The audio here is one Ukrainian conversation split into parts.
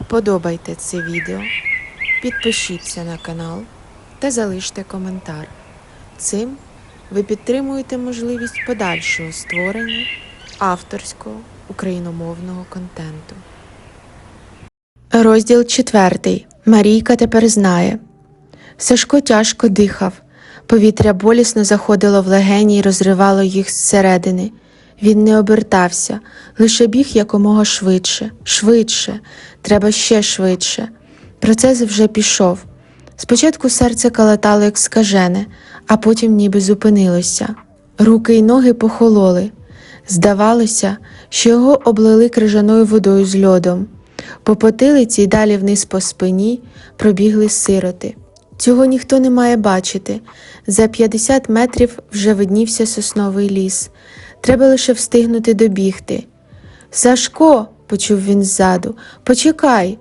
Вподобайте це відео, підпишіться на канал та залиште коментар. Цим ви підтримуєте можливість подальшого створення авторського україномовного контенту. Розділ четвертий. Марійка тепер знає. Сашко тяжко дихав. Повітря болісно заходило в легені і розривало їх зсередини. Він не обертався, лише біг якомога швидше, швидше, треба ще швидше. Процес вже пішов. Спочатку серце калатало, як скажене, а потім ніби зупинилося. Руки й ноги похололи. Здавалося, що його облили крижаною водою з льодом. По потилиці й далі вниз по спині пробігли сироти. Цього ніхто не має бачити. За 50 метрів вже виднівся сосновий ліс. Треба лише встигнути добігти. Сашко, почув він ззаду, почекай.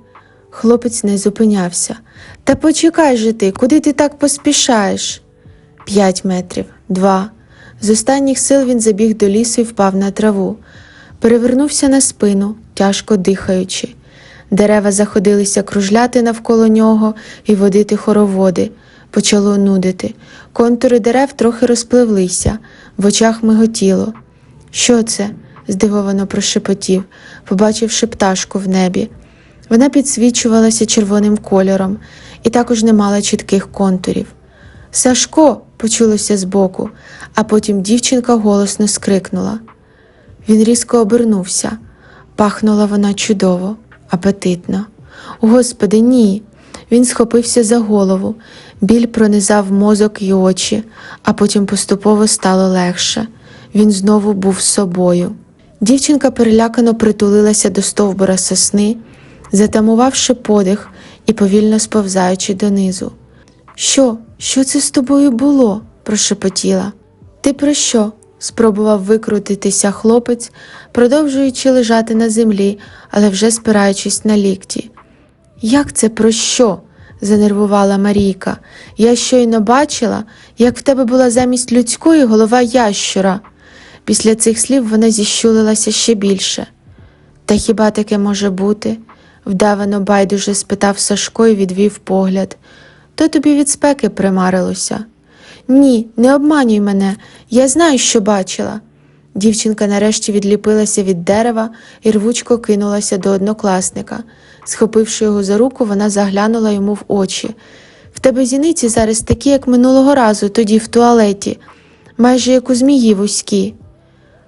Хлопець не зупинявся. Та почекай же ти, куди ти так поспішаєш? П'ять метрів, два. З останніх сил він забіг до лісу і впав на траву. Перевернувся на спину, тяжко дихаючи. Дерева заходилися кружляти навколо нього і водити хороводи. Почало нудити. Контури дерев трохи розпливлися, в очах миготіло. Що це? здивовано прошепотів, побачивши пташку в небі. Вона підсвічувалася червоним кольором і також не мала чітких контурів. Сашко, почулося збоку, а потім дівчинка голосно скрикнула. Він різко обернувся. Пахнула вона чудово, апетитно. Господи, ні. Він схопився за голову, біль пронизав мозок і очі, а потім поступово стало легше. Він знову був собою. Дівчинка перелякано притулилася до стовбура сосни, затамувавши подих і повільно сповзаючи донизу. Що, що це з тобою було? прошепотіла. Ти про що? спробував викрутитися хлопець, продовжуючи лежати на землі, але вже спираючись на лікті. Як це про що? занервувала Марійка. Я щойно бачила, як в тебе була замість людської голова ящура. Після цих слів вона зіщулилася ще більше. Та хіба таке може бути? вдавано байдуже спитав Сашко і відвів погляд. То тобі від спеки примарилося. Ні, не обманюй мене, я знаю, що бачила. Дівчинка нарешті відліпилася від дерева і рвучко кинулася до однокласника. Схопивши його за руку, вона заглянула йому в очі. В тебе зіниці зараз такі, як минулого разу, тоді в туалеті, майже як у змії вузькі.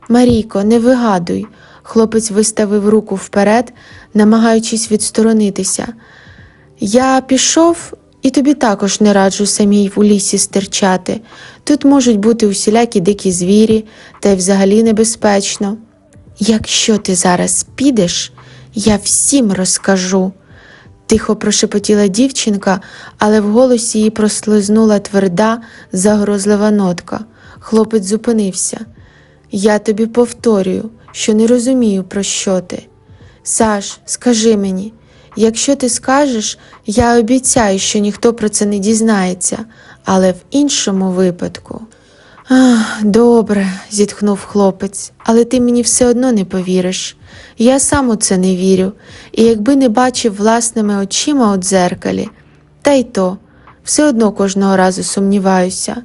Марійко, не вигадуй. Хлопець виставив руку вперед, намагаючись відсторонитися. Я пішов і тобі також не раджу самій у лісі стирчати. Тут можуть бути усілякі дикі звірі, та й взагалі небезпечно. Якщо ти зараз підеш, я всім розкажу. Тихо прошепотіла дівчинка, але в голосі її прослизнула тверда, загрозлива нотка. Хлопець зупинився. Я тобі повторюю, що не розумію, про що ти. Саш, скажи мені, якщо ти скажеш, я обіцяю, що ніхто про це не дізнається, але в іншому випадку. Ах, добре, зітхнув хлопець, але ти мені все одно не повіриш. Я сам у це не вірю, і якби не бачив власними очима у дзеркалі, та й то все одно кожного разу сумніваюся.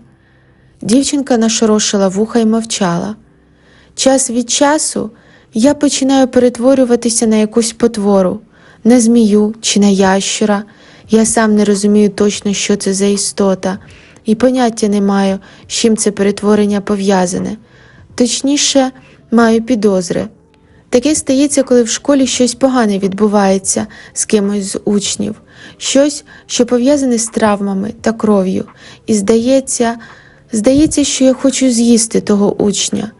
Дівчинка нашорошила вуха й мовчала. Час від часу я починаю перетворюватися на якусь потвору, на змію чи на ящура. Я сам не розумію точно, що це за істота, і поняття не маю, з чим це перетворення пов'язане. Точніше, маю підозри. Таке стається, коли в школі щось погане відбувається з кимось з учнів, щось, що пов'язане з травмами та кров'ю, і здається, здається, що я хочу з'їсти того учня.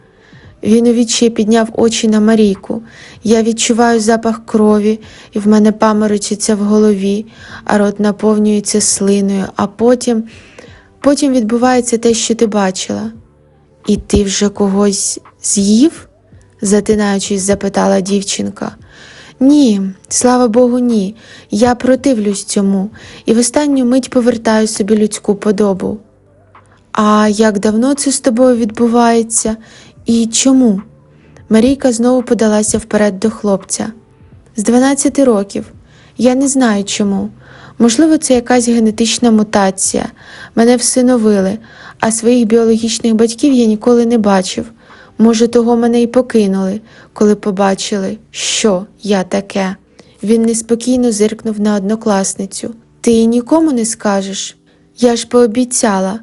Він у відчаї підняв очі на Марійку. Я відчуваю запах крові, і в мене паморочиться в голові, а рот наповнюється слиною, а потім, потім відбувається те, що ти бачила. І ти вже когось з'їв? затинаючись, запитала дівчинка. Ні, слава Богу, ні. Я противлюсь цьому і в останню мить повертаю собі людську подобу. А як давно це з тобою відбувається і чому? Марійка знову подалася вперед до хлопця. З 12 років. Я не знаю чому. Можливо, це якась генетична мутація. Мене всиновили, а своїх біологічних батьків я ніколи не бачив. Може, того мене й покинули, коли побачили, що я таке. Він неспокійно зиркнув на однокласницю. Ти їй нікому не скажеш? Я ж пообіцяла.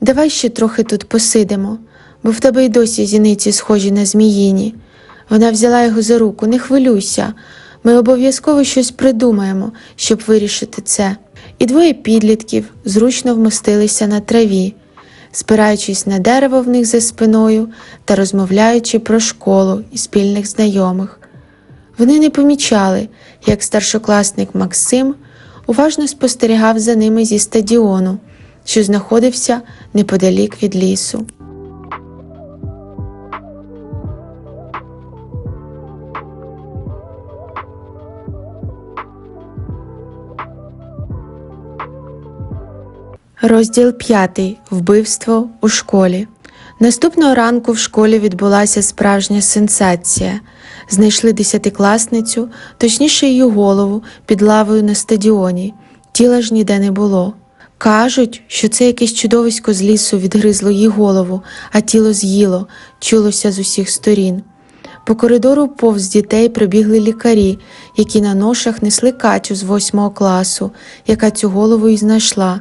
Давай ще трохи тут посидимо, бо в тебе й досі зіниці схожі на зміїні. Вона взяла його за руку, не хвилюйся. Ми обов'язково щось придумаємо, щоб вирішити це. І двоє підлітків зручно вмостилися на траві, спираючись на дерево в них за спиною та розмовляючи про школу і спільних знайомих. Вони не помічали, як старшокласник Максим уважно спостерігав за ними зі стадіону, що знаходився неподалік від лісу. Розділ 5. Вбивство у школі. Наступного ранку в школі відбулася справжня сенсація. Знайшли десятикласницю, точніше її голову, під лавою на стадіоні. Тіла ж ніде не було. Кажуть, що це якесь чудовисько з лісу відгризло їй голову, а тіло з'їло, чулося з усіх сторін. По коридору повз дітей прибігли лікарі, які на ношах несли Катю з восьмого класу, яка цю голову і знайшла.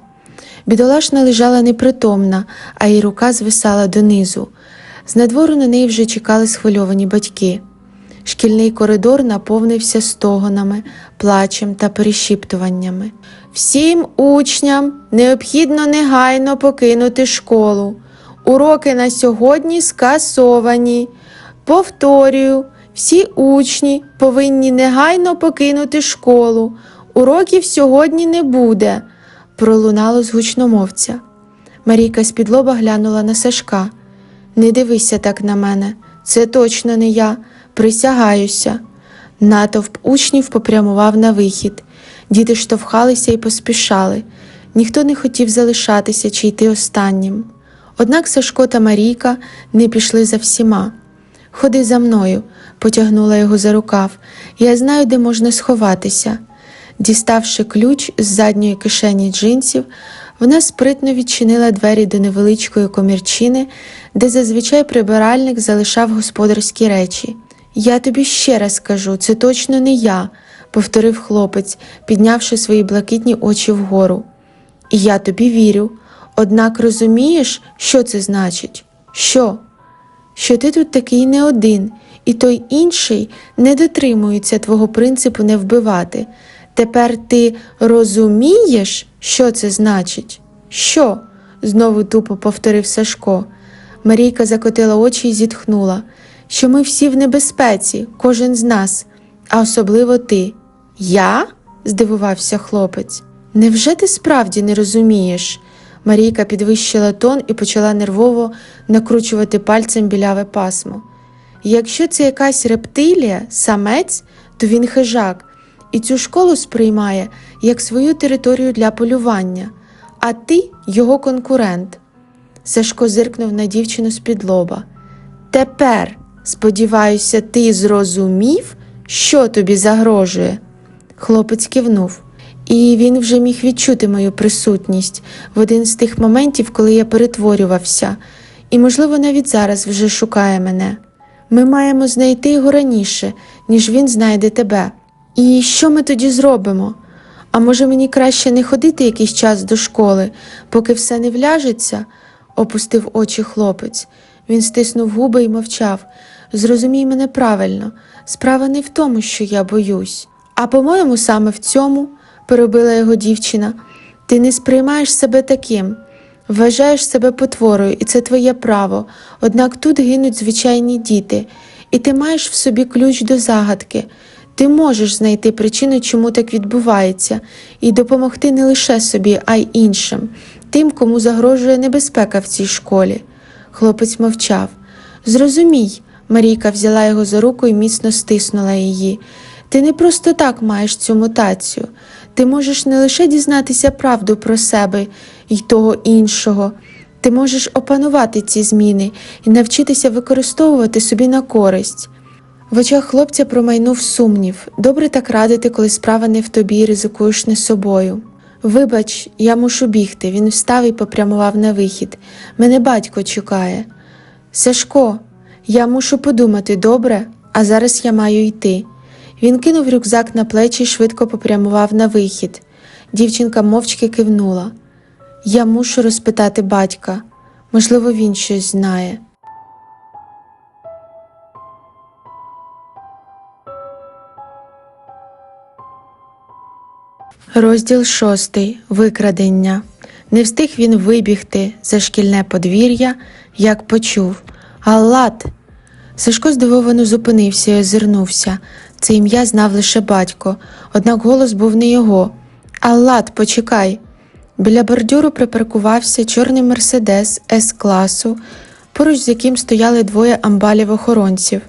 Бідолашна лежала непритомна, а її рука звисала донизу. З надвору на неї вже чекали схвильовані батьки. Шкільний коридор наповнився стогонами, плачем та перешіптуваннями. Всім учням необхідно негайно покинути школу. Уроки на сьогодні скасовані. Повторюю, всі учні повинні негайно покинути школу. Уроків сьогодні не буде пролунало з гучномовця. Марійка з-під лоба глянула на Сашка. Не дивися так на мене, це точно не я, присягаюся. Натовп учнів попрямував на вихід. Діти штовхалися і поспішали. Ніхто не хотів залишатися чи йти останнім. Однак Сашко та Марійка не пішли за всіма. Ходи за мною, потягнула його за рукав. Я знаю, де можна сховатися. Діставши ключ з задньої кишені джинсів, вона спритно відчинила двері до невеличкої комірчини, де зазвичай прибиральник залишав господарські речі. Я тобі ще раз кажу, це точно не я, повторив хлопець, піднявши свої блакитні очі вгору. І я тобі вірю. Однак розумієш, що це значить? Що? Що ти тут такий не один, і той інший не дотримується твого принципу не вбивати. Тепер ти розумієш, що це значить? Що? знову тупо повторив Сашко. Марійка закотила очі і зітхнула, що ми всі в небезпеці, кожен з нас, а особливо ти. Я? здивувався хлопець. Невже ти справді не розумієш? Марійка підвищила тон і почала нервово накручувати пальцем біляве пасмо. Якщо це якась рептилія, самець, то він хижак і цю школу сприймає як свою територію для полювання, а ти його конкурент. Сашко зиркнув на дівчину з-під лоба. Тепер, сподіваюся, ти зрозумів, що тобі загрожує. Хлопець кивнув, і він вже міг відчути мою присутність в один з тих моментів, коли я перетворювався, і, можливо, навіть зараз вже шукає мене. Ми маємо знайти його раніше, ніж він знайде тебе. І що ми тоді зробимо? А може мені краще не ходити якийсь час до школи, поки все не вляжеться? опустив очі хлопець. Він стиснув губи і мовчав. Зрозумій мене правильно, справа не в тому, що я боюсь. А по-моєму, саме в цьому, перебила його дівчина, ти не сприймаєш себе таким, вважаєш себе потворою, і це твоє право. Однак тут гинуть звичайні діти, і ти маєш в собі ключ до загадки. Ти можеш знайти причину, чому так відбувається, і допомогти не лише собі, а й іншим, тим, кому загрожує небезпека в цій школі. Хлопець мовчав. Зрозумій, Марійка взяла його за руку і міцно стиснула її. Ти не просто так маєш цю мутацію. Ти можеш не лише дізнатися правду про себе і того іншого. Ти можеш опанувати ці зміни і навчитися використовувати собі на користь. В очах хлопця промайнув сумнів. Добре так радити, коли справа не в тобі і ризикуєш не собою. Вибач, я мушу бігти. Він встав і попрямував на вихід. Мене батько чекає. Сашко, я мушу подумати добре, а зараз я маю йти. Він кинув рюкзак на плечі і швидко попрямував на вихід. Дівчинка мовчки кивнула. Я мушу розпитати батька. Можливо, він щось знає. Розділ шостий. Викрадення. Не встиг він вибігти за шкільне подвір'я, як почув Аллат. Сашко здивовано зупинився і озирнувся. Це ім'я знав лише батько, однак голос був не його. Аллат, почекай. Біля бордюру припаркувався чорний мерседес С-класу, поруч з яким стояли двоє амбалів охоронців.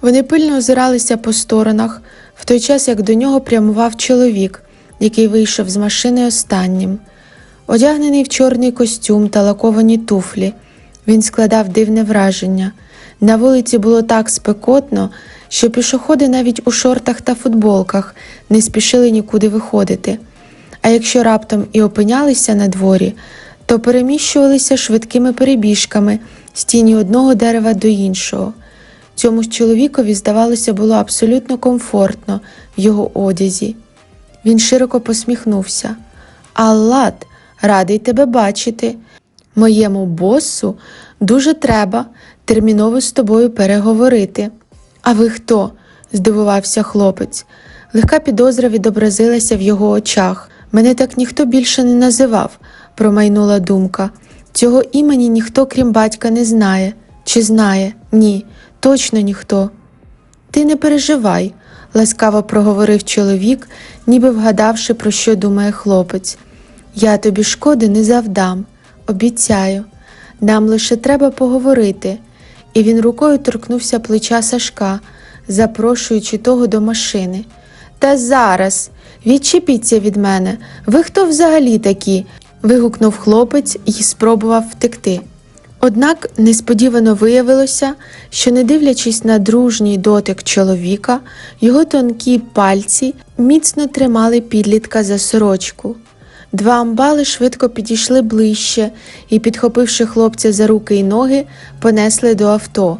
Вони пильно озиралися по сторонах, в той час як до нього прямував чоловік, який вийшов з машини останнім. Одягнений в чорний костюм та лаковані туфлі, він складав дивне враження. На вулиці було так спекотно, що пішоходи навіть у шортах та футболках не спішили нікуди виходити. А якщо раптом і опинялися на дворі, то переміщувалися швидкими перебіжками з тіні одного дерева до іншого. Цьому ж чоловікові, здавалося, було абсолютно комфортно в його одязі. Він широко посміхнувся. Аллат, радий тебе бачити. Моєму босу дуже треба терміново з тобою переговорити. А ви хто? здивувався хлопець. Легка підозра відобразилася в його очах. Мене так ніхто більше не називав, промайнула думка. Цього імені ніхто, крім батька, не знає. Чи знає? Ні, точно ніхто. Ти не переживай, ласкаво проговорив чоловік, ніби вгадавши, про що думає хлопець. Я тобі шкоди не завдам, обіцяю. Нам лише треба поговорити. І він рукою торкнувся плеча Сашка, запрошуючи того до машини. Та зараз, відчепіться від мене. Ви хто взагалі такі? вигукнув хлопець і спробував втекти. Однак несподівано виявилося, що, не дивлячись на дружній дотик чоловіка, його тонкі пальці міцно тримали підлітка за сорочку. Два амбали швидко підійшли ближче і, підхопивши хлопця за руки й ноги, понесли до авто.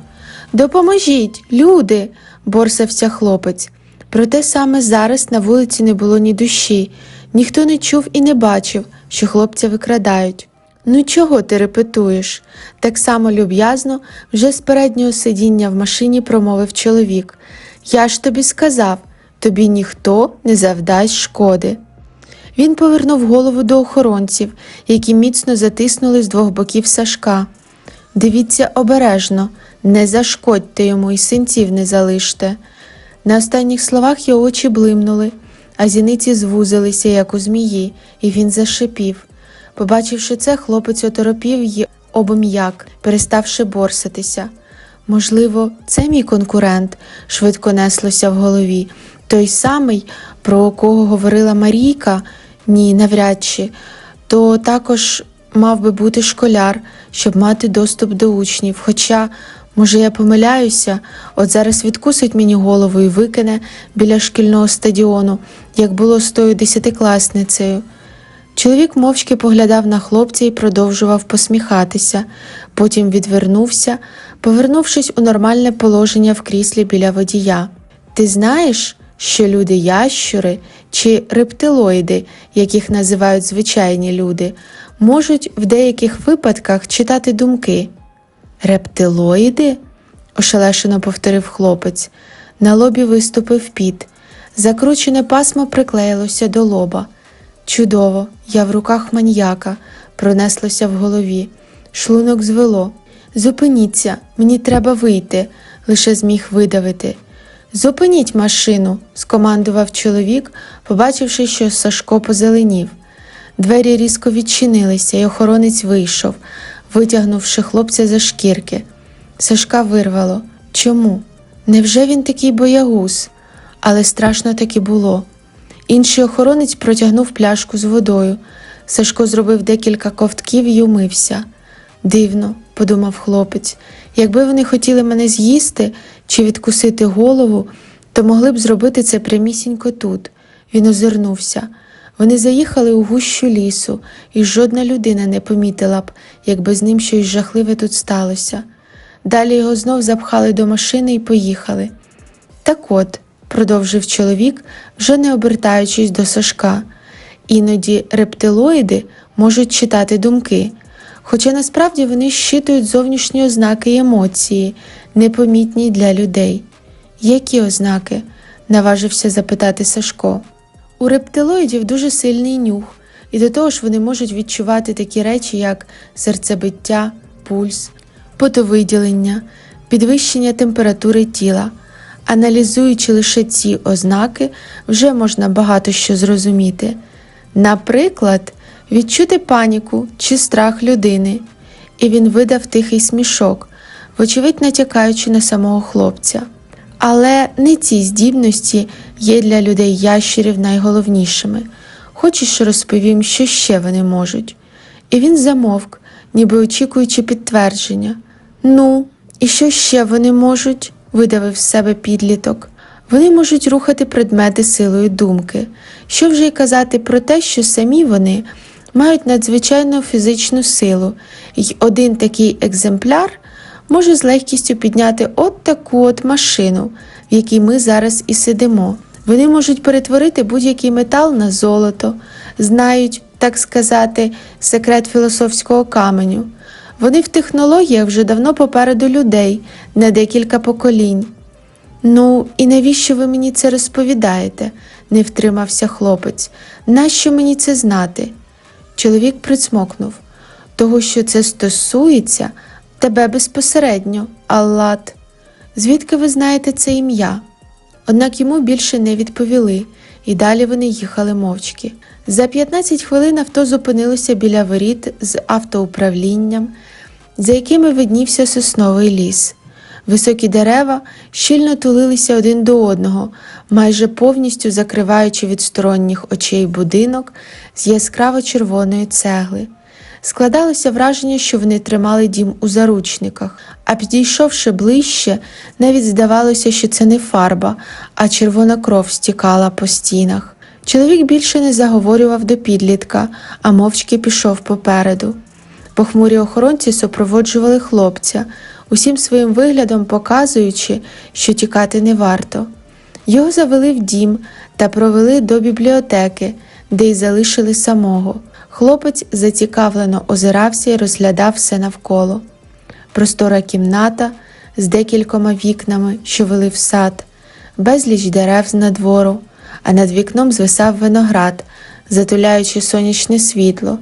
Допоможіть, люди! борсався хлопець. Проте саме зараз на вулиці не було ні душі, ніхто не чув і не бачив, що хлопця викрадають. Ну чого ти репетуєш? Так само люб'язно вже з переднього сидіння в машині промовив чоловік. Я ж тобі сказав, тобі ніхто не завдасть шкоди. Він повернув голову до охоронців, які міцно затиснули з двох боків Сашка. Дивіться обережно, не зашкодьте йому і синців не залиште. На останніх словах його очі блимнули, а зіниці звузилися, як у змії, і він зашипів. Побачивши це, хлопець оторопів й обм'як, переставши борсатися. Можливо, це мій конкурент, швидко неслося в голові. Той самий, про кого говорила Марійка, ні, навряд чи, то також мав би бути школяр, щоб мати доступ до учнів. Хоча, може, я помиляюся, от зараз відкусить мені голову і викине біля шкільного стадіону, як було з тою десятикласницею. Чоловік мовчки поглядав на хлопця і продовжував посміхатися, потім відвернувся, повернувшись у нормальне положення в кріслі біля водія. Ти знаєш, що люди ящури чи рептилоїди, яких називають звичайні люди, можуть в деяких випадках читати думки? Рептилоїди? ошелешено повторив хлопець. На лобі виступив піт. Закручене пасмо приклеїлося до лоба. Чудово, я в руках маньяка, пронеслося в голові. Шлунок звело. Зупиніться, мені треба вийти, лише зміг видавити. Зупиніть машину, скомандував чоловік, побачивши, що Сашко позеленів. Двері різко відчинилися, і охоронець вийшов, витягнувши хлопця за шкірки. Сашка вирвало. Чому? Невже він такий боягуз? Але страшно таки було. Інший охоронець протягнув пляшку з водою. Сашко зробив декілька ковтків і умився. Дивно, подумав хлопець, Якби вони хотіли мене з'їсти чи відкусити голову, то могли б зробити це прямісінько тут. Він озирнувся. Вони заїхали у гущу лісу, і жодна людина не помітила б, якби з ним щось жахливе тут сталося. Далі його знов запхали до машини і поїхали. Так от, продовжив чоловік, вже не обертаючись до Сашка. Іноді рептилоїди можуть читати думки, хоча насправді вони щитують зовнішні ознаки і емоції, непомітні для людей. Які ознаки? наважився запитати Сашко. У рептилоїдів дуже сильний нюх, і до того ж вони можуть відчувати такі речі, як серцебиття, пульс, потовиділення, підвищення температури тіла. Аналізуючи лише ці ознаки, вже можна багато що зрозуміти. Наприклад, відчути паніку чи страх людини, і він видав тихий смішок, вочевидь натякаючи на самого хлопця. Але не ці здібності є для людей ящерів найголовнішими. Хочеш, розповім, що ще вони можуть. І він замовк, ніби очікуючи підтвердження. Ну, і що ще вони можуть? Видавив з себе підліток. Вони можуть рухати предмети силою думки. Що вже й казати про те, що самі вони мають надзвичайну фізичну силу, і один такий екземпляр може з легкістю підняти от таку от машину, в якій ми зараз і сидимо. Вони можуть перетворити будь-який метал на золото, знають, так сказати, секрет філософського каменю. Вони в технологіях вже давно попереду людей, на декілька поколінь. Ну, і навіщо ви мені це розповідаєте? не втримався хлопець. Нащо мені це знати? Чоловік присмокнув. Того, що це стосується тебе безпосередньо, Аллат. Звідки ви знаєте це ім'я? Однак йому більше не відповіли, і далі вони їхали мовчки. За 15 хвилин авто зупинилося біля воріт з автоуправлінням, за якими виднівся сосновий ліс. Високі дерева щільно тулилися один до одного, майже повністю закриваючи від сторонніх очей будинок з яскраво червоної цегли. Складалося враження, що вони тримали дім у заручниках, а підійшовши ближче, навіть здавалося, що це не фарба, а червона кров стікала по стінах. Чоловік більше не заговорював до підлітка, а мовчки пішов попереду. Похмурі охоронці супроводжували хлопця, усім своїм виглядом показуючи, що тікати не варто. Його завели в дім та провели до бібліотеки, де й залишили самого. Хлопець зацікавлено озирався і розглядав все навколо. Простора кімната з декількома вікнами, що вели в сад, безліч дерев з надвору, а над вікном звисав виноград, затуляючи сонячне світло,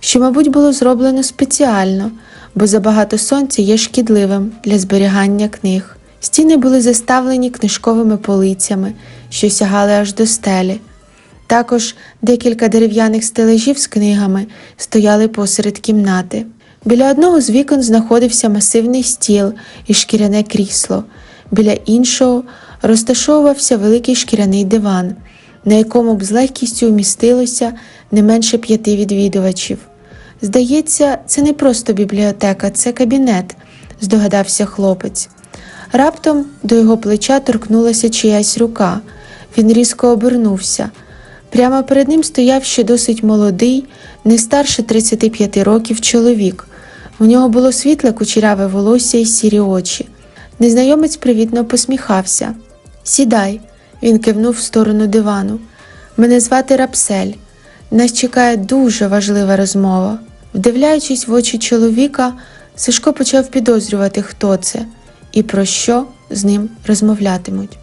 що, мабуть, було зроблено спеціально, бо забагато сонця є шкідливим для зберігання книг. Стіни були заставлені книжковими полицями, що сягали аж до стелі. Також декілька дерев'яних стележів з книгами стояли посеред кімнати. Біля одного з вікон знаходився масивний стіл і шкіряне крісло. Біля іншого розташовувався великий шкіряний диван, на якому б з легкістю вмістилося не менше п'яти відвідувачів. Здається, це не просто бібліотека, це кабінет, здогадався хлопець. Раптом до його плеча торкнулася чиясь рука. Він різко обернувся. Прямо перед ним стояв ще досить молодий, не старше 35 років чоловік. У нього було світле кучеряве волосся і сірі очі. Незнайомець привітно посміхався. Сідай, він кивнув в сторону дивану. Мене звати Рапсель. Нас чекає дуже важлива розмова. Вдивляючись в очі чоловіка, Сашко почав підозрювати, хто це і про що з ним розмовлятимуть.